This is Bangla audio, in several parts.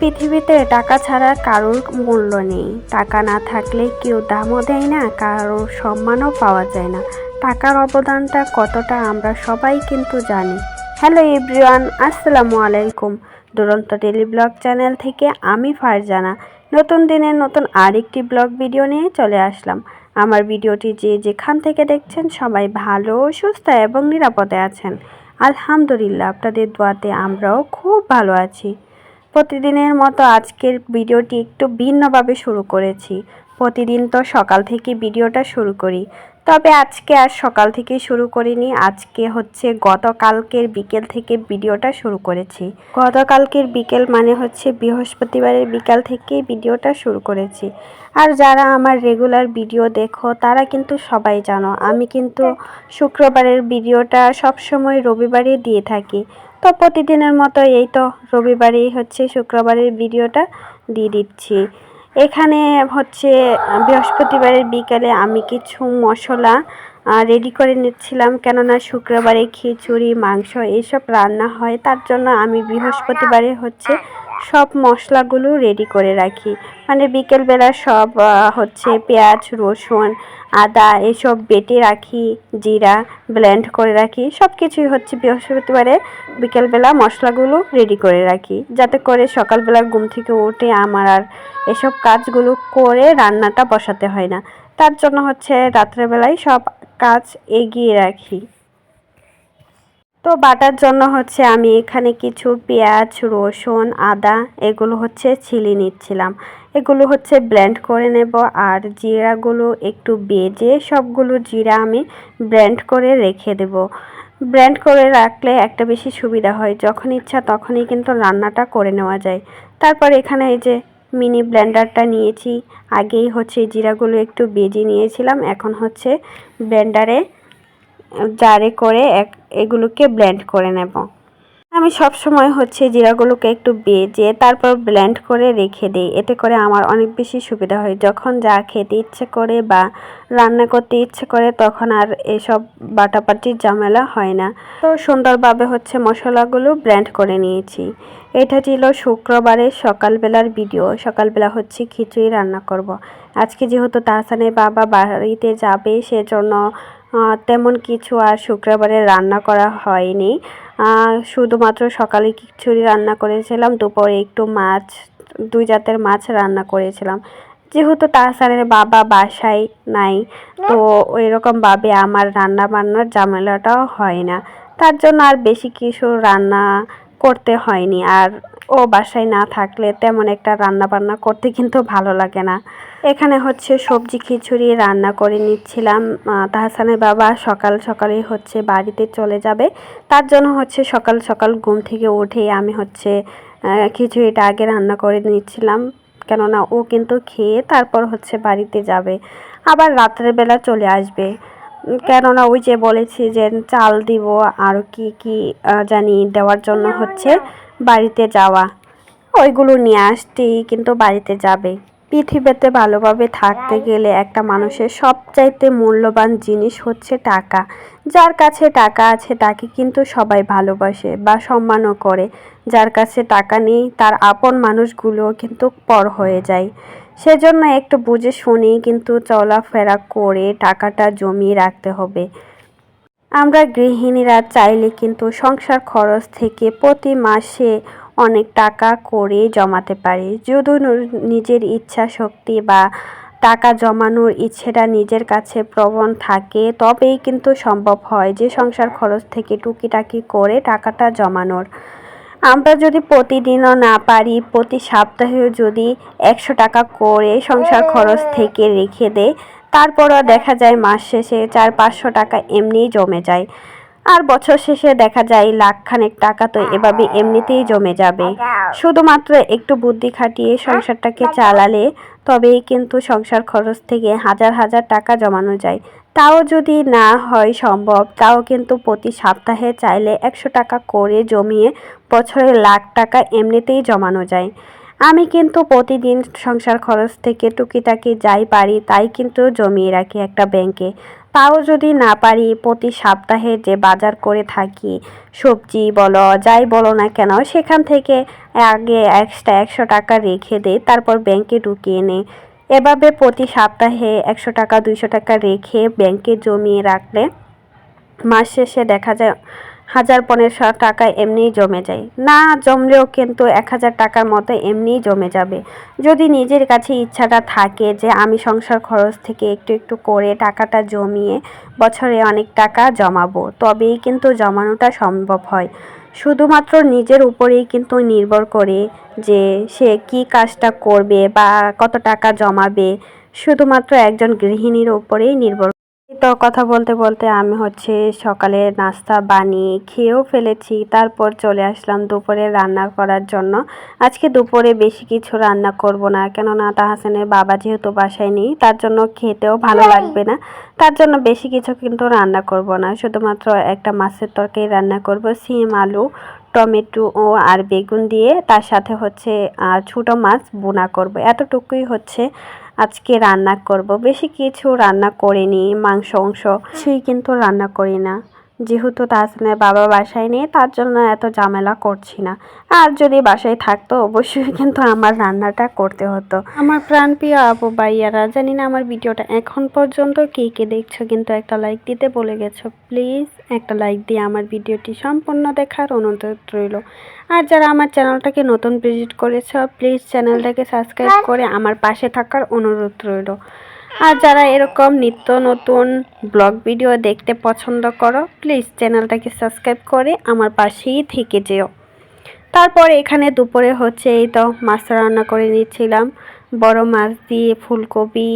পৃথিবীতে টাকা ছাড়া কারোর মূল্য নেই। টাকা না থাকলে কেউ দামও দেয় না কারোর সম্মানও পাওয়া যায় না। টাকার অবদানটা কতটা আমরা সবাই কিন্তু জানি। হ্যালো এভরিওয়ান, আসসালামু আলাইকুম। দুরন্ত ডেলি ব্লগ চ্যানেল থেকে আমি ফারজানা। নতুন দিনের নতুন আরেকটি ব্লগ ভিডিও নিয়ে চলে আসলাম। আমার ভিডিওটি যে যেখান থেকে দেখছেন সবাই ভালো, সুস্থ এবং নিরাপদে আছেন। আলহামদুলিল্লাহ, আপনাদের দোয়াতে আমরাও খুব ভালো আছি। প্রতিদিনের মতো আজকের ভিডিওটি একটু ভিন্নভাবে শুরু করেছি। প্রতিদিন তো সকাল থেকে ভিডিওটা শুরু করি। তবে আজকে আর সকাল থেকে শুরু করিনি। আজকে হচ্ছে গতকালকের বিকেল থেকে ভিডিওটা শুরু করেছি। গতকালকের বিকেল মানে হচ্ছে বৃহস্পতিবারের বিকাল থেকে ভিডিওটা শুরু করেছি। আর যারা আমার রেগুলার ভিডিও দেখো তারা কিন্তু সবাই জানো আমি কিন্তু শুক্রবারের ভিডিওটা সবসময় রবিবারে দিয়ে থাকি। তো প্রতিদিনের মতো এই তো রবিবারেই হচ্ছে, শুক্রবারের ভিডিওটা দিয়ে দিচ্ছি। এখানে হচ্ছে, বৃহস্পতিবারের বিকালে আমি কিছু মশলা রেডি করে নিচ্ছিলাম। কেননা শুক্রবারে খিচুড়ি, মাংস এইসব রান্না হয়, তার জন্য আমি বৃহস্পতিবারে হচ্ছে সব মশলাগুলো রেডি করে রাখি। মানে বিকেলবেলা সব হচ্ছে পেঁয়াজ, রসুন, আদা এসব বেটে রাখি, জিরা ব্লেন্ড করে রাখি। সব কিছুই হচ্ছে বৃহস্পতিবারে বিকেলবেলা মশলাগুলো রেডি করে রাখি। যাতে করে সকালবেলা ঘুম থেকে উঠে আমার আর এসব কাজগুলো করে রান্নাটা বসাতে হয় না। তার জন্য হচ্ছে রাত্রেবেলায় সব কাজ এগিয়ে রাখি। তো বাটার জন্য হচ্ছে আমি এখানে কিছু পেঁয়াজ, রসুন, আদা, এগুলো হচ্ছে ছিলে নিচ্ছিলাম। এগুলো হচ্ছে ব্লেন্ড করে নেব আর জিরাগুলো একটু বেজে সবগুলো জিরা আমি ব্লেন্ড করে রেখে দেব। ব্লেন্ড করে রাখলে একটা বেশি সুবিধা হয়, যখন ইচ্ছা তখনই কিন্তু রান্নাটা করে নেওয়া যায়। তারপর এখানে এই যে মিনি ব্লেন্ডারটা নিয়েছি, আগেই হচ্ছে জিরাগুলো একটু বেজে নিয়েছিলাম, এখন হচ্ছে ব্লেন্ডারে জারে করে এক, এগুলোকে ব্লেন্ড করে নেব। আমি সব সময় হচ্ছে জিরাগুলোকে একটু বেজে তারপর ব্লেন্ড করে রেখে দিই। এতে করে আমার অনেক বেশি সুবিধা হয়। যখন যা খেতে ইচ্ছে করে বা রান্না করতে ইচ্ছে করে তখন আর এসব বাটাপাটির ঝামেলা হয় না। তো সুন্দরভাবে হচ্ছে মশলাগুলো ব্লেন্ড করে নিয়েছি। এটা ছিল শুক্রবারের সকালবেলার ভিডিও সকালবেলা হচ্ছে খিচুড়ি রান্না করব। আজকে যেহেতু তাহসানের বাবা বাড়িতে যাবে, সেজন্য তেমন কিছু আর শুক্রবারে রান্না করা হয়নি। শুধুমাত্র সকালে খিচুড়ি রান্না করেছিলাম, দুপুরে একটু মাছ, দুই জাতের মাছ রান্না করেছিলাম। যেহেতু তাহসানের বাবা বাসায় নাই, তো ওইরকমভাবে আমার রান্না বান্নার ঝামেলাটাও হয় না। তার জন্য আর বেশি কিছু রান্না করতে হয়নি। আর ও বাসায় না থাকলে তেমন একটা রান্না বান্না করতে কিন্তু ভালো লাগে না। এখানে হচ্ছে সবজি খিচুড়ি রান্না করে নিচ্ছিলাম। তাহসানের বাবা সকাল সকালে হচ্ছে বাড়িতে চলে যাবে। তার জন্য হচ্ছে সকাল সকাল ঘুম থেকে উঠেই আমি হচ্ছে খিচুড়িটা আগে রান্না করে নিচ্ছিলাম। কেননা ও কিন্তু খেয়ে তারপর হচ্ছে বাড়িতে যাবে। আবার রাত্রের বেলা চলে আসবে। কেননা ওই যে বলেছি যে চাল দিব আর কি কি জানি দেওয়ার জন্য হচ্ছে বাড়িতে যাওয়া। ওইগুলো নিয়ে আসতেই কিন্তু বাড়িতে যাবে। পৃথিবীতে ভালোভাবে থাকতে গেলে একটা মানুষের সবচাইতে মূল্যবান জিনিস হচ্ছে টাকা। যার কাছে টাকা আছে তাকে কিন্তু সবাই ভালোবাসে বা সম্মানও করে। যার কাছে টাকা নেই, তার আপন মানুষগুলো কিন্তু পর হয়ে যায়। সেজন্য একটু বুঝে শুনেই কিন্তু চলাফেরা করে টাকাটা জমিয়ে রাখতে হবে। আমরা গৃহিণীরা চাইলে কিন্তু সংসার খরচ থেকে প্রতি মাসে অনেক টাকা করে জমাতে পারি। যদি নিজের ইচ্ছা শক্তি বা টাকা জমানোর ইচ্ছেটা নিজের কাছে প্রবণ থাকে, তবেই কিন্তু সম্ভব হয় যে সংসার খরচ থেকে টুকিটাকি করে টাকাটা জমানোর। আমরা যদি প্রতিদিনও না পারি, প্রতি সপ্তাহেও যদি একশো টাকা করে সংসার খরচ থেকে রেখে দেয় তারপরও দেখা যায় মাস শেষে চার পাঁচশো টাকা এমনিই জমে যায়। আর বছর শেষে দেখা যায় লাখখানেক টাকা তো এভাবে এমনিতেই জমে যাবে। শুধুমাত্র একটু বুদ্ধি খাটিয়ে সংসারটাকে চালালে তবেই কিন্তু সংসার খরচ থেকে হাজার হাজার টাকা জমানো যায়। তাও যদি না হয় সম্ভব, তাও কিন্তু প্রতি সপ্তাহে চাইলে একশো টাকা করে জমিয়ে বছরে লাখ টাকা এমনিতেই জমানো যায়। আমি কিন্তু প্রতিদিন সংসার খরচ থেকে টুকিটাকি যাই পারি, তাই কিন্তু জমিয়ে রাখি একটা ব্যাংকে। তাও যদি না পারি, প্রতি সপ্তাহে যে বাজার করে থাকি, সবজি বলো, যাই বলো না কেন, সেখান থেকে আগে এক্সট্রা একশো টাকা রেখে দেই, তারপর ব্যাংকে ঢুকিয়ে নেই। এভাবে প্রতি সপ্তাহে একশো টাকা, দুইশো টাকা রেখে ব্যাংকে জমিয়ে রাখলে মাস শেষে দেখা যায় হাজার পনেরোশো টাকা এমনিই জমে যায়। না জমলেও কিন্তু এক হাজার টাকার মতো এমনিই জমে যাবে। যদি নিজের কাছে ইচ্ছাটা থাকে যে আমি সংসার খরচ থেকে একটু একটু করে টাকাটা জমিয়ে বছরে অনেক টাকা জমাবো, তবেই কিন্তু জমানোটা সম্ভব হয়। শুধুমাত্র নিজের উপরেই কিন্তু নির্ভর করে যে সে কি কাজটা করবে বা কত টাকা জমাবে। শুধুমাত্র একজন গৃহিণীর উপরেই নির্ভর তো কথা বলতে বলতে আমি হচ্ছে সকালে নাস্তা বানিয়ে খেয়েও ফেলেছি। তারপর চলে আসলাম দুপুরে রান্না করার জন্য। আজকে দুপুরে বেশি কিছু রান্না করব না কেননা তাহাসেনের বাবা যেহেতু বাসায় নেই তার জন্য খেতেও ভালো লাগবে না। তার জন্য বেশি কিছু কিন্তু রান্না করব না। শুধুমাত্র একটা মাছের তরকারি রান্না করব সিম আলু টমেটো ও আর বেগুন দিয়ে। তার সাথে হচ্ছে ছোটো মাছ বোনা করব। এতটুকুই হচ্ছে আজকে রান্না করব। বেশি কিছু রান্না করিনি মাংস অংশ কিছুই কিন্তু রান্না করি না। যেহেতু তাহসিনের বাবা বাসায় নেই তার জন্য এত ঝামেলা করছি না। আর যদি বাসায় থাকতো অবশ্যই কিন্তু আমার রান্নাটা করতে হতো। আমার প্রাণপ্রিয় আপু ভাইয়ারা জানি না আমার ভিডিওটা এখন পর্যন্ত কে কে দেখছ কিন্তু একটা লাইক দিতে বলে গেছো। প্লিজ একটা লাইক দিয়ে আমার ভিডিওটি সম্পূর্ণ দেখার অনুরোধ রইল। আর যারা আমার চ্যানেলটাকে নতুন ভিজিট করেছ প্লিজ চ্যানেলটাকে সাবস্ক্রাইব করে আমার পাশে থাকার অনুরোধ রইল। আর যারা এরকম নিত্য নতুন ব্লগ ভিডিও দেখতে পছন্দ করো প্লিজ চ্যানেলটাকে সাবস্ক্রাইব করে আমার পাশেই থেকে যেও। তারপর এখানে দুপুরে হচ্ছে এই তো মাছ রান্না করে নিচ্ছিলাম। বড় মাছ দিয়ে ফুলকপি,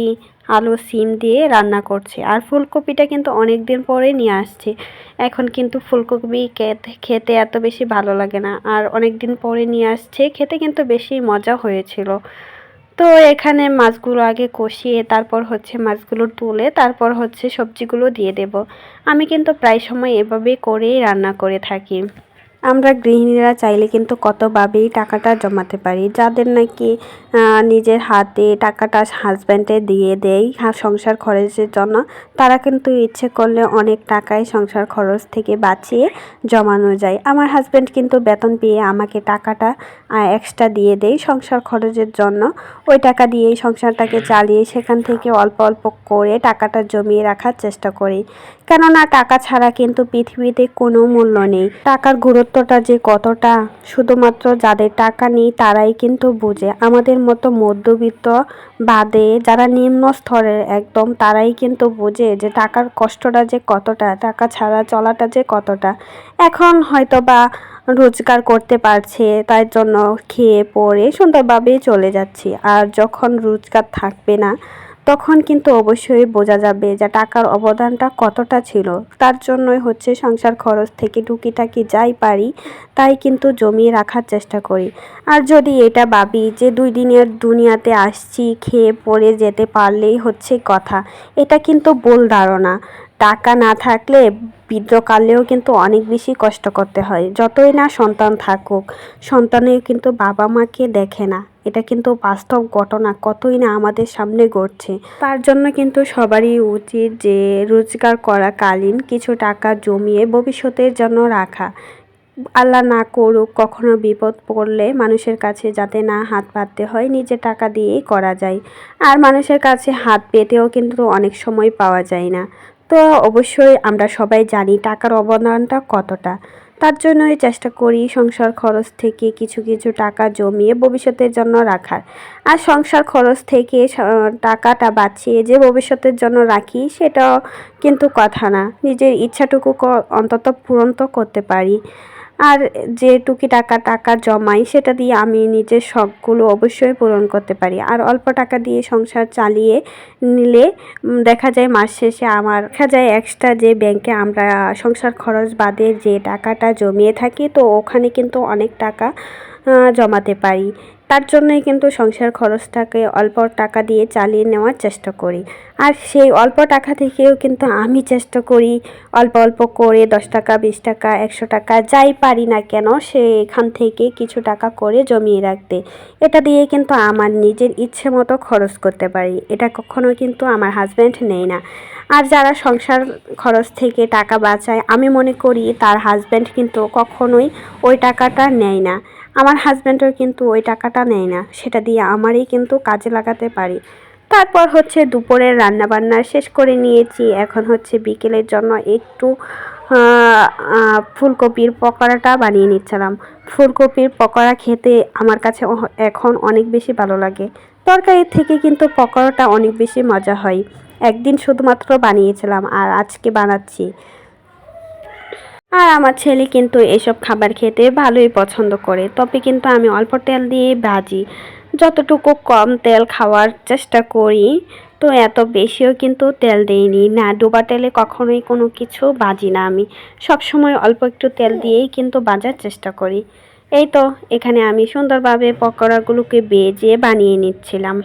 আলু, সিম দিয়ে রান্না করছি। আর ফুলকপিটা কিন্তু অনেক দিন পরে নিয়ে আসছি। এখন কিন্তু ফুলকপি খেতে এত বেশি ভালো লাগে না। আর অনেক দিন পরে নিয়ে আসছে, খেতে কিন্তু বেশি মজা হয়েছিল। তো এখানে মাছগুলো আগে কষিয়ে তারপর হচ্ছে মাছগুলো তুলে তারপর হচ্ছে সবজিগুলো দিয়ে দেব। আমি কিন্তু প্রায় সময় এভাবেই করেই রান্না করে থাকি। আমরা গৃহিণীরা চাইলে কিন্তু কতভাবেই টাকাটা জমাতে পারি? যাদের নাকি নিজের হাতে টাকাটা হাজব্যান্ডে দিয়ে দেয় সংসার খরচের জন্য, তারা কিন্তু ইচ্ছে করলে অনেক টাকাই সংসার খরচ থেকে বাঁচিয়ে জমানো যায়। আমার হাজব্যান্ড কিন্তু বেতন পেয়ে আমাকে টাকাটা এক্সট্রা দিয়ে দেয় সংসার খরচের জন্য। ওই টাকা দিয়েই সংসারটাকে চালিয়ে সেখান থেকে অল্প অল্প করে টাকাটা জমিয়ে রাখার চেষ্টা করি। কেননা টাকা ছাড়া কিন্তু পৃথিবীতে কোনো মূল্য নেই। টাকার গুরুত্বটা যে কতটা, শুধুমাত্র যাদের টাকা নেই তারাই কিন্তু বুঝে। আমাদের মতো মধ্যবিত্ত বাদে যারা নিম্ন স্তরের একদম, তারাই কিন্তু বোঝে যে টাকার কষ্টটা যে কতটা, টাকা ছাড়া চলাটা যে কতটা। এখন হয়তো বা রোজগার করতে পারছে, তাই জন্য খেয়ে পরে সুন্দরভাবে চলে যাচ্ছি। আর যখন রোজগার থাকবে না তখন কিন্তু অবশ্যই বোঝা যাবে যে টাকার অবদানটা কতটা ছিল। তার জন্যই হচ্ছে সংসার খরচ থেকে টুকিটাকি যাই পারি, তাই কিন্তু জমিয়ে রাখার চেষ্টা করি। আর যদি এটা ভাবি যে দুই দিনের দুনিয়াতে আসছি, খেয়ে পড়ে যেতে পারলেই হচ্ছে কথা, এটা কিন্তু ভুল ধারণা। টাকা না থাকলে বৃদ্ধকালেও কিন্তু অনেক বেশি কষ্ট করতে হয়। যতই না সন্তান থাকুক, সন্তানের কিন্তু বাবা মাকে দেখে না। এটা কিন্তু বাস্তব ঘটনা, কতই না আমাদের সামনে ঘটছে। তার জন্য কিন্তু সবারই উচিত যে রোজগার করাকালীন কিছু টাকা জমিয়ে ভবিষ্যতের জন্য রাখা। আল্লাহ না করুক, কখনো বিপদ পড়লে মানুষের কাছে যাতে না হাত পাততে হয়, নিজে টাকা দিয়েই করা যায়। আর মানুষের কাছে হাত পেতেও কিন্তু অনেক সময় পাওয়া যায় না। তো অবশ্যই আমরা সবাই জানি টাকার অবদানটা কতটা। তার জন্যই চেষ্টা করি সংসার খরচ থেকে কিছু কিছু টাকা জমিয়ে ভবিষ্যতের জন্য রাখার। আর সংসার খরচ থেকে টাকাটা বাঁচিয়ে যে ভবিষ্যতের জন্য রাখি সেটাও কিন্তু কথা না। নিজের ইচ্ছাটুকু অন্তত পূরণ তো করতে পারি। আর যে টুকি টাকা টাকা জমাই, সেটা দিয়ে আমি নিজের শখগুলো অবশ্যই পূরণ করতে পারি। আর অল্প টাকা দিয়ে সংসার চালিয়ে নিলে দেখা যায় মাস শেষে আমার, দেখা যায় এক্সট্রা যে ব্যাংকে আমরা সংসার খরচ বাদে যে টাকাটা জমিয়ে থাকি, তো ওখানে কিন্তু অনেক টাকা জমাতে পারি। তার জন্যই কিন্তু সংসার খরচটাকে অল্প টাকা দিয়ে চালিয়ে নেওয়ার চেষ্টা করি। আর সেই অল্প টাকা থেকেও কিন্তু আমি চেষ্টা করি অল্প অল্প করে দশ টাকা, বিশ টাকা, একশো টাকা যাই পারি না কেন সেখান থেকে কিছু টাকা করে জমিয়ে রাখতে। এটা দিয়ে কিন্তু আমার নিজের ইচ্ছে মতো খরচ করতে পারি। এটা কখনো কিন্তু আমার হাজব্যান্ড নেই না। আর যারা সংসার খরচ থেকে টাকা বাঁচায়, আমি মনে করি তার হাজব্যান্ড কিন্তু কখনোই ওই টাকাটা নেয় না। আমার কিন্তু ওই টাকাটা নেয় না। সেটা দিয়ে আমারই কিন্তু কাজে লাগাতে পারি। তারপর হচ্ছে দুপুরের রান্না বান্না শেষ করে নিয়েছি। এখন হচ্ছে বিকেলের জন্য একটু ফুলকপির পকোড়াটা বানিয়ে নিচ্ছিলাম। ফুলকপির পকোড়া খেতে আমার কাছে এখন অনেক বেশি ভালো লাগে। তরকারির থেকে কিন্তু পকোড়াটা অনেক বেশি মজা হয়। একদিন শুধুমাত্র বানিয়েছিলাম আর আজকে বানাচ্ছি। আর আমার ছেলে কিন্তু এসব খাবার খেতে ভালোই পছন্দ করে। তবে কিন্তু আমি অল্প তেল দিয়ে ভাজি। যতটুকু কম তেল খাওয়ার চেষ্টা করি, তো এত বেশিও কিন্তু তেল দেইনি। না, ডোবা তেলে কখনোই কোনো কিছু ভাজি না আমি। সব সময় অল্প একটু তেল দিয়েই কিন্তু ভাজার চেষ্টা করি। এই তো, এখানে আমি সুন্দরভাবে পকোড়াগুলোকে বেজে বানিয়ে নিচ্ছিলাম।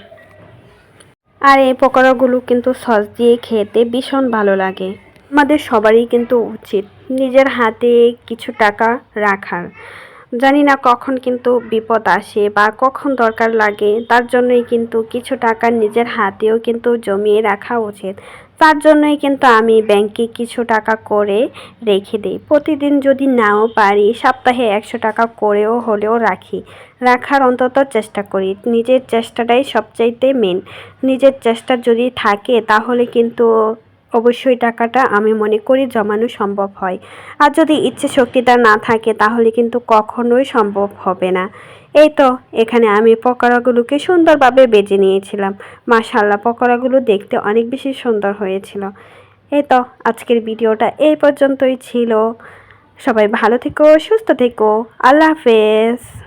আর এই পকোড়াগুলো কিন্তু সস দিয়ে খেতে ভীষণ ভালো লাগে। আমাদের সবারই কিন্তু উচিত নিজের হাতে কিছু টাকা রাখার। জানি না কখন কিন্তু বিপদ আসে বা কখন দরকার লাগে, তার জন্যই কিন্তু কিছু টাকা নিজের হাতেও কিন্তু জমিয়ে রাখা উচিত। তার জন্যই কিন্তু আমি ব্যাংকে কিছু টাকা করে রেখে দিই। প্রতিদিন যদি নাও পারি, সপ্তাহে একশো টাকা করেও হলেও রাখি। রাখার অন্তত চেষ্টা করি। নিজের চেষ্টাটাই সবচাইতে মেন নিজের চেষ্টা যদি থাকে, তাহলে কিন্তু অবশ্যই টাকাটা আমি মনে করি জমানো সম্ভব হয়। আর যদি ইচ্ছে শক্তিটা না থাকে, তাহলে কিন্তু কখনোই সম্ভব হবে না। এই তো, এখানে আমি পকোড়াগুলোকে সুন্দরভাবে বেজে নিয়েছিলাম। মাশাল্লাহ পকোড়াগুলো দেখতে অনেক বেশি সুন্দর হয়েছিল। এই তো, আজকের ভিডিওটা এই পর্যন্তই ছিল। সবাই ভালো থেকো, সুস্থ থেকো। আল্লাহ হাফেজ।